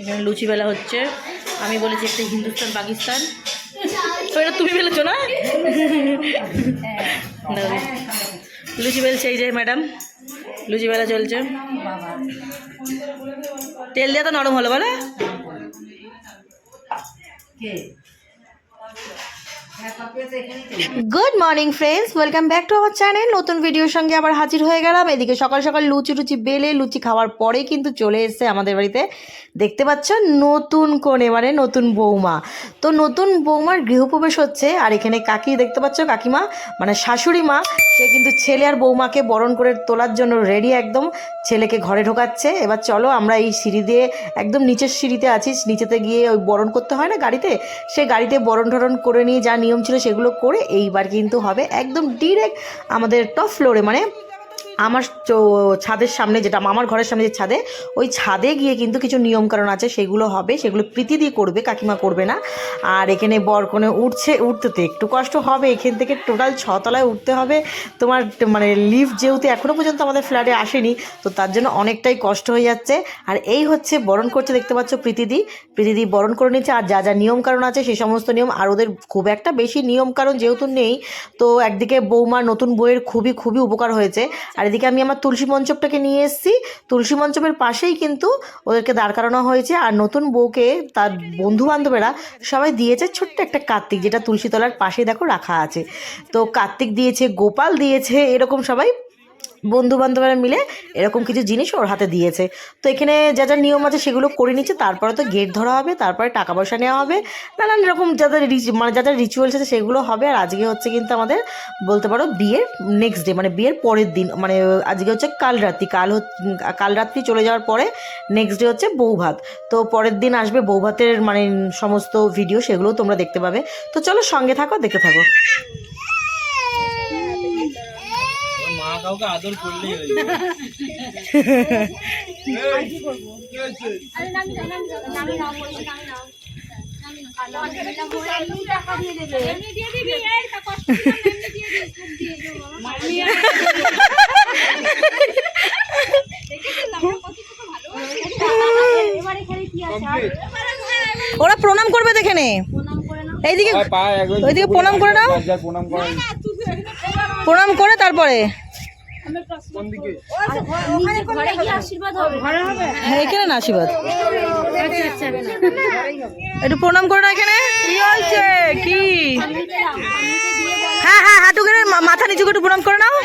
এখানে লুচি বেলা হচ্ছে। আমি বলেছি একটা হিন্দুস্তান, পাকিস্তান। তো এটা তুমি বেলেছো না? লুচি বেলছে এই যে ম্যাডাম। লুচি বেলা চলছে। তেল দিয়ে তো নরম হলো, বলে। Good morning friends welcome back to our channel নতুন ভিডিওর সঙ্গে আবার হাজির হয়ে গেলাম। এদিকে সকাল সকাল লুচি টুচি বেলে, লুচি খাওয়ার পরে কিন্তু চলে এসেছে আমাদের বাড়িতে। দেখতে পাচ্ছ, নতুন কোণে মানে নতুন বৌমা। তো নতুন বৌমার গৃহপ্রবেশ হচ্ছে, আর এখানে কাকি দেখতে পাচ্ছ, কাকিমা মানে শাশুড়ি মা, সে কিন্তু ছেলে আর বৌমাকে বরণ করে তোলার জন্য রেডি একদম। ছেলেকে ঘরে ঢোকাচ্ছে। এবার চলো আমরা এই সিঁড়ি দিয়ে একদম নিচের সিঁড়িতে আছি। নিচেতে গিয়ে ওই বরণ করতে হয় না গাড়িতে? সে গাড়িতে বরণ টরণ করে নিয়ে যা নিয়ম ছিল সেগুলো করে এইবার কিন্তু হবে একদম ডিরেক্ট আমাদের টপ ফ্লোরে মানে আমার ছাদের সামনে যেটা আমার ঘরের সামনে যে ছাদে, ওই ছাদে গিয়ে কিন্তু কিছু নিয়মকানুন আছে, সেগুলো হবে, সেগুলো প্রীতি দিয়ে করবে, কাকিমা করবে না। আর এখানে বরকনে উঠছে, উঠতে একটু কষ্ট হবে, এখান থেকে টোটাল ছতলায় উঠতে হবে। তোমার মানে লিফট যেহেতু এখনও পর্যন্ত আমাদের ফ্ল্যাটে আসেনি, তো তার জন্য অনেকটাই কষ্ট হয়ে যাচ্ছে। আর এই হচ্ছে বরণ করছে, দেখতে পাচ্ছ প্রীতিদি প্রীতিদি বরণ করে নিচ্ছে আর যা যা নিয়মকানুন আছে সেই সমস্ত নিয়ম, আর ওদের খুব একটা বেশি নিয়মকানুন যেহেতু নেই, তো একদিকে বৌমা নতুন বইয়ের খুবই খুবই উপকার হয়েছে। আর এদিকে আমি আমার তুলসী মঞ্চপটাকে নিয়ে এসেছি। তুলসী মঞ্চপের পাশেই কিন্তু ওদেরকে দাঁড় করানো হয়েছে আর নতুন বউকে তার বন্ধু বান্ধবেরা সবাই দিয়েছে ছোট্ট একটা কার্তিক, যেটা তুলসীতলার পাশে দেখো রাখা আছে। তো কার্তিক দিয়েছে, গোপাল দিয়েছে, এরকম সবাই বন্ধু বান্ধবরা মিলে এরকম কিছু জিনিস ওর হাতে দিয়েছে। তো এখানে যা যা নিয়ম আছে সেগুলো করে নিচ্ছে, তারপরে তো গেট ধরা হবে, তারপরে টাকা পয়সা নেওয়া হবে, নানান রকম যাদের মানে যা যা রিচুয়ালস আছে সেগুলো হবে। আর আজকে হচ্ছে কিন্তু আমাদের বলতে পারো বিয়ের নেক্সট ডে মানে বিয়ের পরের দিন মানে আজকে হচ্ছে কাল রাত্রি, কাল কাল রাত্রি চলে যাওয়ার পরে নেক্সট ডে হচ্ছে বৌভাত তো পরের দিন আসবে বৌভাতের মানে সমস্ত ভিডিও সেগুলোও তোমরা দেখতে পাবে। তো চলো সঙ্গে থাকো, দেখতে থাকো মা কাউকে আদর করলেই হয়ে ওরা প্রণাম করবে দেখে নে। এইদিকে ওইদিকে প্রণাম করে নাও। প্রণাম প্রণাম করে তারপরে। কোন দিকে হ্যাঁ এখানে না আশীর্বাদ। একটু প্রণাম করে না এখানে। কি হয়েছে? কি? হ্যাঁ হ্যাঁ হাঁটু করে মা- মাথা নিচু করে একটু প্রণাম করে নাও।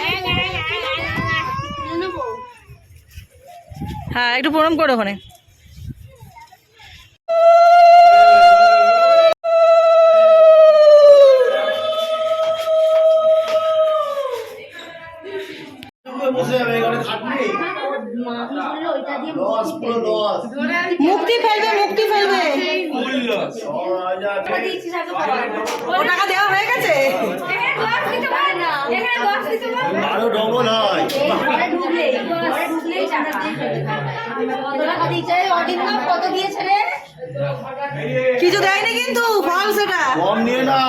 হ্যাঁ একটু প্রণাম করো ওখানে। কিছু দেয়নি কিন্তু ফলস এটা। কম নিয়ে না।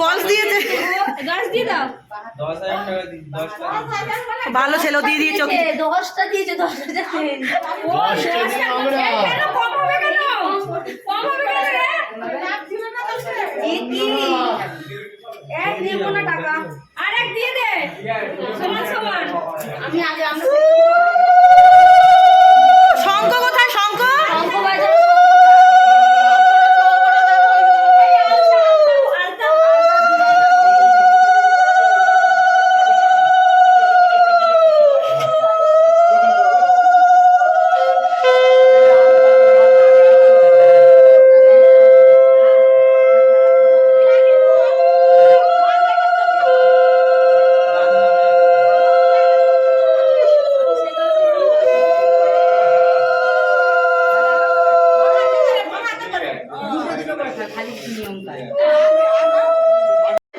ফলস দিয়েছে। দশ দিয়ে দাও। টাকা ভালো ছেলে দিয়ে দিয়ে চোখ। দশটা দিয়েছে দশ হাজার কম হবে কেন? কম হবে? এক দেবো না টাকা আর এক দিয়ে দে। সমান সমান। আমি আগে আমরা শঙ্খ কোথায় শঙ্খ অঙ্ক বাজার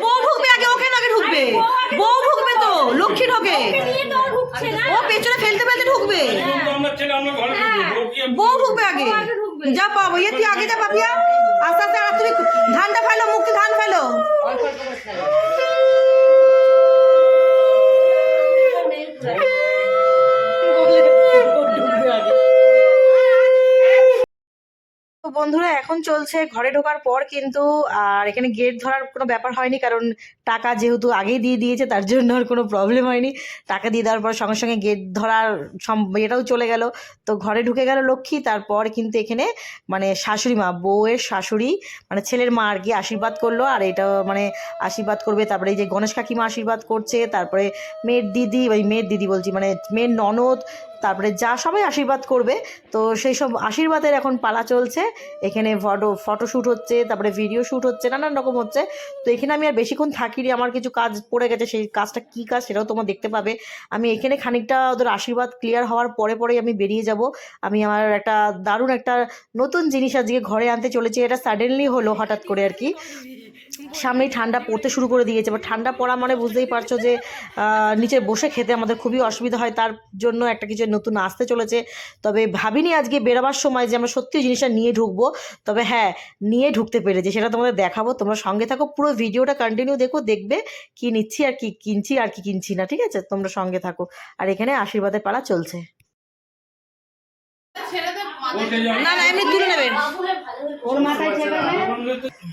বউ ঢুকবে আগে ওকে আগে ঢুকবে বউ ঢুকবে তো লক্ষ্মী ঢোকে নিয়ে তো ঢুকছে না ও পেছনে ফেলতে ফেলতে ঢুকবে আমার ছেলে আমার ঘরে ঢুকবে বউ কি বউ ঢুকবে আগে যা পাবো ইয়ে তুই আগে যা পাপিয়া আস্তে আস্তে আর তুমি ধানটা ফেলো মুক্তি ধান ফেলো বন্ধুরা, এখন চলছে ঘরে ঢোকার পর কিন্তু, আর এখানে গেট ধরার কোনো ব্যাপার হয়নি, কারণ টাকা যেহেতু আগেই দিয়ে দিয়েছে, তার জন্য আর কোনো প্রবলেম হয়নি। টাকা দিয়ে দেওয়ার পর সঙ্গে সঙ্গে গেট ধরার এটাও চলে গেল। তো ঘরে ঢুকে গেল লক্ষ্মী, তারপর কিন্তু এখানে মানে শাশুড়ি মা, বউয়ের শাশুড়ি মানে ছেলের মা আর কি আশীর্বাদ করল, আর এটা মানে আশীর্বাদ করবে। তারপরে এই যে গণেশ কাকিমা আশীর্বাদ করছে, তারপরে মেয়ের দিদি, ওই মেয়ের দিদি বলছি মানে মেয়ের ননদ তারপরে যা সবাই আশীর্বাদ করবে, তো সেই সব আশীর্বাদের এখন পালা চলছে। এখানে ফটো ফটোশ্যুট হচ্ছে, তারপরে ভিডিও শ্যুট হচ্ছে, নানান রকম হচ্ছে। তো এখানে আমি আর বেশিক্ষণ থাকিনি, আমার কিছু কাজ পড়ে গেছে, সেই কাজটা কী কাজ সেটাও তোমরা দেখতে পাবে। আমি এখানে খানিকটা ওদের আশীর্বাদ ক্লিয়ার হওয়ার পরে পরেই আমি বেরিয়ে যাব। আমি আমার একটা দারুণ একটা নতুন জিনিস আজকে ঘরে আনতে চলেছি, এটা সাডেনলি হলো হঠাৎ করে আর কি। সামনেই ঠান্ডা পড়তে শুরু করে দিয়েছে এবার ঠান্ডা পড়া মানে বুঝতেই পারছ যে আহ, নিচে বসে খেতে আমাদের খুবই অসুবিধা হয় তার জন্য একটা কিছু নতুন আসতে চলেছে। তবে ভাবিনি আজকে বেরোবার সময় যে আমরা সত্যি জিনিসটা নিয়ে ঢুকবো তবে হ্যাঁ নিয়ে ঢুকতে পেরেছি সেটা তোমাদের দেখাবো তোমরা সঙ্গে থাকো পুরো ভিডিওটা কন্টিনিউ দেখো দেখবে কি নিচ্ছি আর কি কিনছি আর কি কিনছি না ঠিক আছে? তোমরা সঙ্গে থাকো আর এখানে আশীর্বাদের পালা চলছে। না না এমনি তুলে নেবেন ওর মাথায়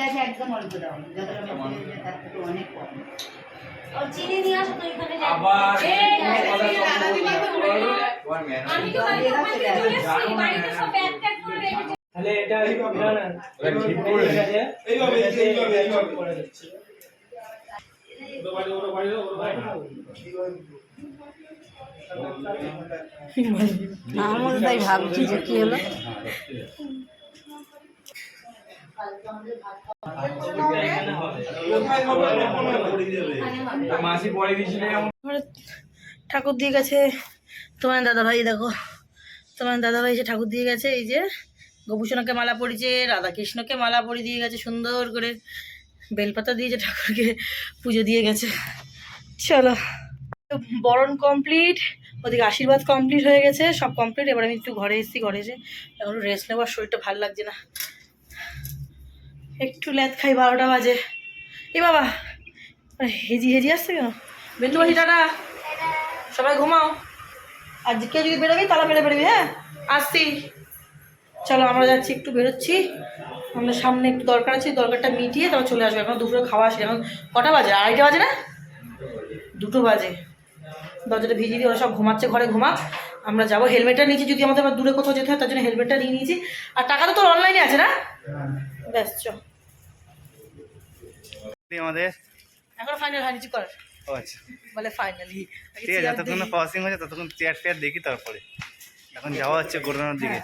একদম আছে একদম অল্প দাও তার থেকে অনেক কম। চিনি নিয়ে আসো তো এখানে যাই। আবার এই, আমি তো বাড়িতে ওখান থেকে চলে এসেছি, বাড়িতে সব ব্যাগ ট্যাগ করে রেখেছি। তাহলে এটা না না এইভাবে এইভাবে এইভাবে করে দিচ্ছি ওটা বাড়ি ওটা বাড়ি ওটা বাড়ি। আমার তাই ভাবছি যে কি হলো। ঠাকুর দিয়ে গেছে তোমার দাদা ভাই দেখো। তোমার দাদা ভাই এসে ঠাকুর দিয়ে গেছে, এই যে গোপুসোনাকে মালা পরিয়েছে, রাধাকৃষ্ণকে মালা পরিয়ে দিয়ে গেছে, সুন্দর করে বেলপাতা দিয়েছে ঠাকুরকে, পুজো দিয়ে গেছে। চলো। বরণ কমপ্লিট ওদিকে আশীর্বাদ কমপ্লিট হয়ে গেছে, সব কমপ্লিট এবার আমি একটু ঘরে এসেছি, ঘরে এসে এখন রেস্ট নেওয়ার শরীরটা ভালো লাগছে না। একটু ল্যাদ খাই বারোটা বাজে। এ বাবা হেজি হেজি আসছে কেন? বেন্দু বাসি টাটা। সবাই ঘুমাও। আর কেউ যদি বেরোবি তালা মেরে বেরোবি হ্যাঁ? আসছি। চলো আমরা যাচ্ছি একটু বেরোচ্ছি। আমাদের সামনে একটু দরকার আছে দরকারটা মিটিয়ে তারপর চলে আসবে। এখন দুপুরে খাওয়া আসে এখন কটা বাজে? আড়াইটা বাজে না? দুটো বাজে। দরজাটা ভিজিয়ে দিয়ে ওরা সব ঘুমাচ্ছে ঘরে ঘুমাক। আমরা যাব হেলমেটটা নিয়েছি যদি আমাদের আবার দূরে কোথাও যেতে হয় তার জন্য হেলমেটটা নিয়ে নিয়েছি। আর টাকা তো তোর অনলাইনে আছে না? ব্যাস চ আমাদের এখন ফাইনাল হয় কর ও আচ্ছা। বলে ফাইনালি ঠিক আছে যতক্ষণ পাসিং হচ্ছে ততক্ষণ চেয়ার টেয়ার দেখি তারপরে। এখন যাওয়া হচ্ছে গোডানোর দিকে।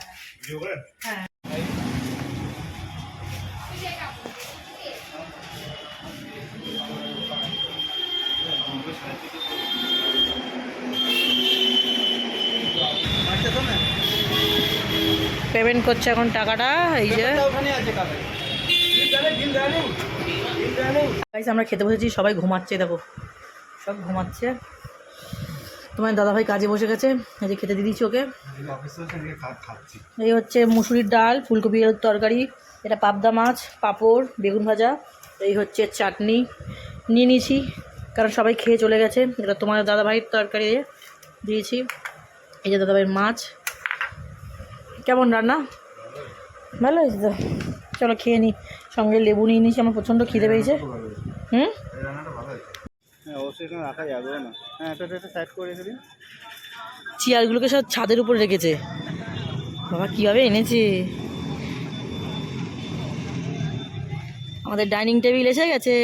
পেমেন্ট করছে এখন টাকাটা এই যে। আমরা খেতে বসেছি, সবাই ঘুমাচ্ছে, দেখো। সব ঘুমাচ্ছে। তোমার দাদাভাই কাজে বসে গেছে, এই যে খেতে দিয়ে দিচ্ছি ওকে। এই হচ্ছে মুসুরির ডাল, ফুলকপি তরকারি, এটা পাবদা মাছ, পাঁপড়, বেগুন ভাজা, এই হচ্ছে চাটনি। নিয়ে নিয়েছি, কারণ সবাই খেয়ে চলে গেছে। এটা তোমার দাদাভাইয়ের তরকারি দিয়েছি। এই যে দাদাভাইয়ের মাছ। কেমন রান্না? ভালো হয়েছে তো? চলো খেয়ে নিই সঙ্গে লেবু নিয়ে নিয়েছি আমার প্রচণ্ড খিদে পেয়েছে। হুম? হ্যাঁ হ্যাঁ চেয়ারগুলোকে সব ছাদের উপরে রেখেছে। বাবা কীভাবে এনেছে? আমাদের ডাইনিং টেবিল এসে গেছে।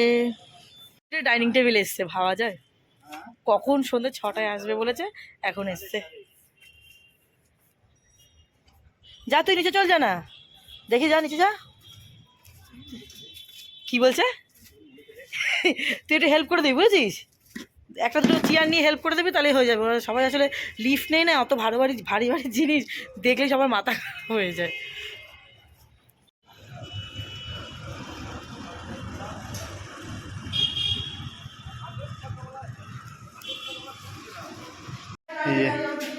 ডাইনিং টেবিল এসছে ভাবা যায়। কখন সন্ধ্যে ছটায় আসবে বলেছে এখন এসছে। যা তুই নিচে চল যা না দেখি যা, নিচে যা। কি বলছে? তুই একটু হেল্প করে দিবি, বুঝেছিস? একটা দুটো চেয়ার নিয়ে হেল্প করে দেবি, তাহলেই হয়ে যাবে। সবাই আসলে লিফট নেই না, অত ভারী ভারী ভারী ভারী জিনিস দেখলে সবার মাথা হয়ে যায়। Yeah.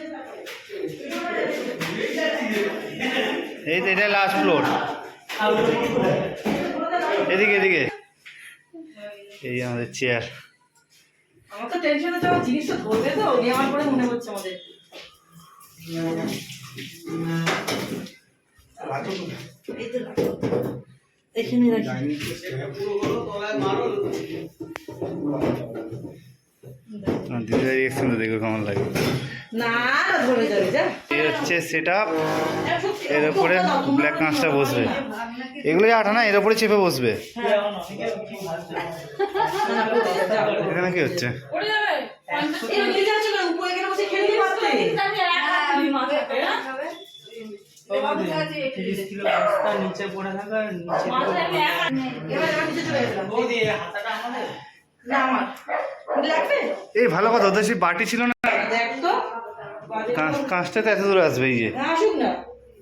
এই তো এটা লাস্ট ফ্লোর এদিকে এদিকে। এই আমাদের চেয়ার আমার তো টেনশন হচ্ছে আমার জিনিসটা ধরবে তো আমার পরে মনে হচ্ছে আমাদের। এখানে রাখি দিদির রিয়েকশন দেখো কেমন লাগে। না না ধরে যাবে যা। এই হচ্ছে সেট আপ এর উপরে ব্ল্যাক কাঁচটা বসবে। এগুলো আঠা না এর উপরে চেপে বসবে। এখানে কি হচ্ছে? বস্তা নিচে পড়ে থাকা নিচে এই না আমার লাগবে? এই ভালো কথা ওদের সেই বাটি ছিল না? দেখ তো কাঁচটা তো এত দূরে আসবে এই যে। আসুক না।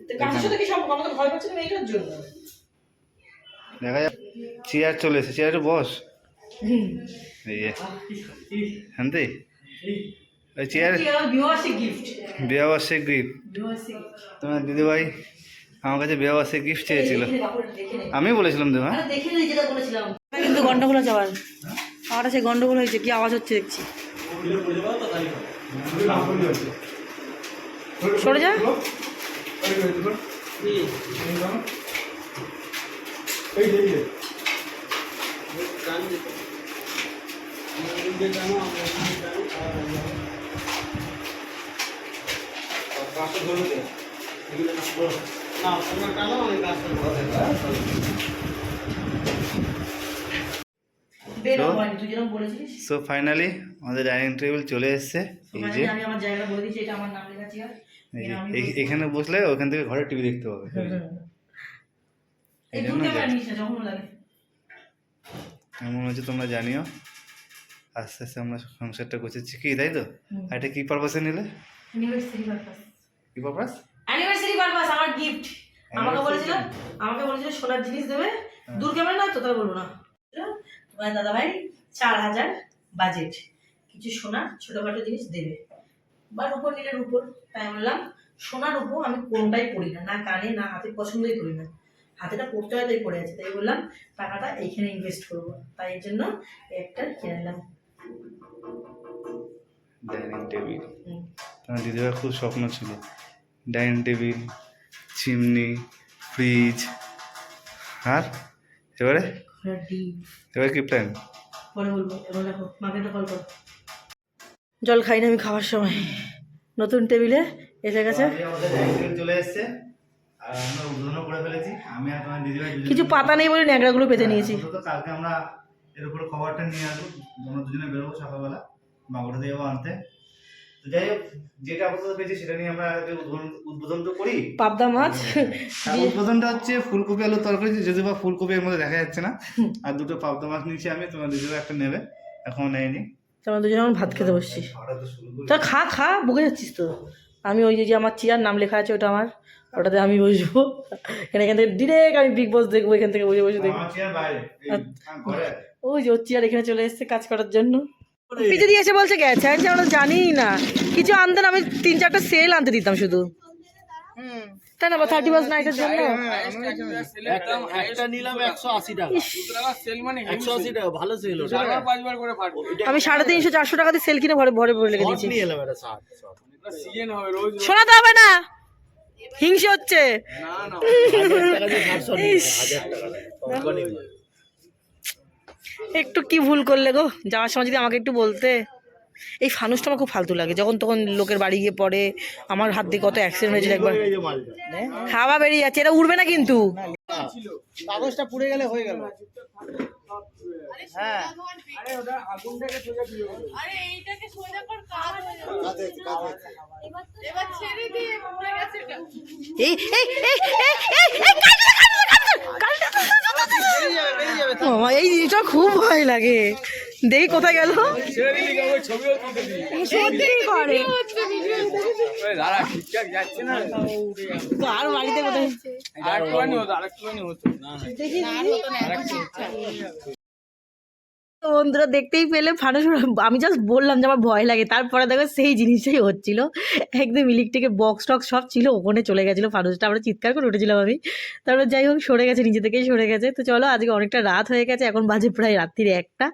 তো সাথে কি সম্পর্ক আমাকে ভয় পাচ্ছে না এইটার জন্য? দেখা যাক। চেয়ার চলে এসে চেয়ারে বস। এই যে। শান্তি? ওই চেয়ার গিফট তোমার দিদিভাই আমার কাছে গিফট চেয়েছিল। আমি বলেছিলাম কিন্তু গন্ডগোল আছে আবার। আমার কাছে গন্ডগোল হয়েছে কি আওয়াজ হচ্ছে দেখছি সরে যা না তোমার টানো আমি গাছটা বের তো? হয়নি তুই যেরকম বলেছিলিস সো ফাইনালি আমাদের ডাইনিং টেবিল চলে এসছে এই যে। এখানে বসলে ওখান থেকে ঘরে টিভি দেখতে পাবে। এই এই জন্য ক্যামেরা যা- নিস না যখন লাগে। কেমন হচ্ছে তোমরা জানিও। আস্তে আস্তে আমরা সংসারটা গোছাচ্ছি। কি তাই তো? আর এটা কি পারপাসে নিলে? কি পারপাস অ্যানিভার্সারি পারপাস আমার গিফট আমাকে বলেছিল আমাকে বলেছিল সোনার জিনিস দেবে। দূর ক্যামেরা না তো তাই বলব না। তোমার দাদা ভাই চার হাজার বাজেট কিছু সোনার ছোটখাটো জিনিস দেবে। বা রূপর নিলে রূপর তাই বললাম সোনার উপর আমি কোনটাই পড়ি না। না কানে না হাতে পছন্দই করি না। হাতেটা পড়তে হয় তাই পড়ে আছে। তাই বললাম টাকাটা এইখানে ইনভেস্ট করব। তাই এর জন্য একটা কিনে নিলাম। Dining table. তোমার দিদিভাই খুব স্বপ্ন ছিল। ডাইনিং টেবিল চিমনি ফ্রিজ আর এবারে এবারে কি প্ল্যান পরে বলব। এবার দেখো মাকে কল করো। জল খাই না আমি খাওয়ার সময়। নতুন টেবিলে এসে গেছে। আমাদের চলে এসছে। আর আমরা উদ্বোধনও করে ফেলেছি। আমি আর তোমার দিদিভাই কিছু পাতা নেই বলে ন্যাকড়াগুলো পেতে নিয়েছি। আপাতত কালকে আমরা এর উপরে খবরটা নিয়ে আসব। আমরা দুজনে বেরোবো সকালবেলা। বাঁকুড়াতে যাব আনতে। তো যাই হোক যেটা আপাতত পেয়েছি সেটা নিয়ে আমরা উদ্বোধন তো করি। পাবদা মাছ? উদ্বোধনটা হচ্ছে ফুলকপি আলু তরকারি যদি বা ফুলকপি এর মধ্যে দেখা যাচ্ছে না। আর দুটো পাবদা মাছ নিয়েছি আমি তোমার দিদিও একটা নেবে এখন নেয়নি। আমরা দুজনে এখন ভাত খেতে বসছি। তো খা খা বুকে যাচ্ছিস তো। আমি ওই যে আমার চেয়ার নাম লেখা আছে ওটা আমার ওটাতে আমি বসবো। এখানে এখান থেকে ডিরেক্ট আমি বিগ বস দেখব এখান থেকে বসে বসে দেখব। আমার আছে। ওই যে ওর চেয়ার এখানে চলে এসেছে কাজ করার জন্য। পিছু দিয়ে এসে বলছে গেছে আমি আমরা জানিই না। কিছু আনতেন আমি তিন চারটা সেল আনতে দিতাম শুধু। তাই না বা থার্টি ফার্স্ট নাইটের জন্য? আমি সাড়ে তিনশো চারশো টাকা দিয়ে সেল কিনে ভরে ভরে ভরে লেগে এলাম শোনাতে হবে না। হিংসে হচ্ছে। টাকা দিয়ে শার্ট সব নিয়ে এলাম, হাজার টাকা কম নিলাম। একটু কি ভুল করলে গো? যাওয়ার সময় যদি আমাকে একটু বলতে। এই ফানুসটা আমার খুব ফালতু লাগে। যখন তখন লোকের বাড়ি গিয়ে পড়ে আমার হাত দিয়ে কত অ্যাক্সিডেন্ট হয়েছিল একবার। এই হাওয়া বেরিয়ে যাচ্ছে এটা উড়বে না কিন্তু। কাগজটা পুড়ে গেলে হয়ে গেল। হ্যাঁ। আরে এইটাকে সোজা কর কাজ হয়ে যাবে। এবার ছেড়ে দিয়ে মরে গেছে। এটা এই এই এই এই এই এই কাটলে, কাটলে, কাটলে। এই জিনিসটা খুব ভয় লাগে। দেখি কোথায় গেল। সত্যি করে। আর বাড়িতে কোথায়? দেখি বন্ধুরা দেখতেই পেলে ফানুস আমি জাস্ট বললাম যে আমার ভয় লাগে। তারপরে দেখো সেই জিনিসটাই হচ্ছিল। একদম ইলেকট্রিকের বক্স টক্স সব ছিল, ওখানে চলে গেছিল ফানুসটা। আমরা চিৎকার করে উঠেছিলাম আমি। তারপর যাই হোক, সরে গেছে, নিজে থেকেই সরে গেছে। তো চলো, আজকে অনেকটা রাত হয়ে গেছে। এখন বাজে প্রায় রাত্রির একটা।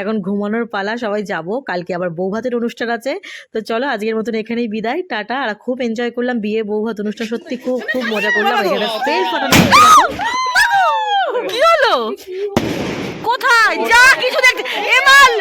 এখন ঘুমানোর পালা, সবাই যাব। কালকে আবার বৌভাতের অনুষ্ঠান আছে। তো চলো, আজকের মতন এখানেই বিদায়। টাটা। আর খুব এনজয় করলাম বিয়ে, বৌভাত অনুষ্ঠান। সত্যি খুব খুব মজা করলাম। এখানে। কি হলো? কোথায়? যা কিছু দেখতে এমাল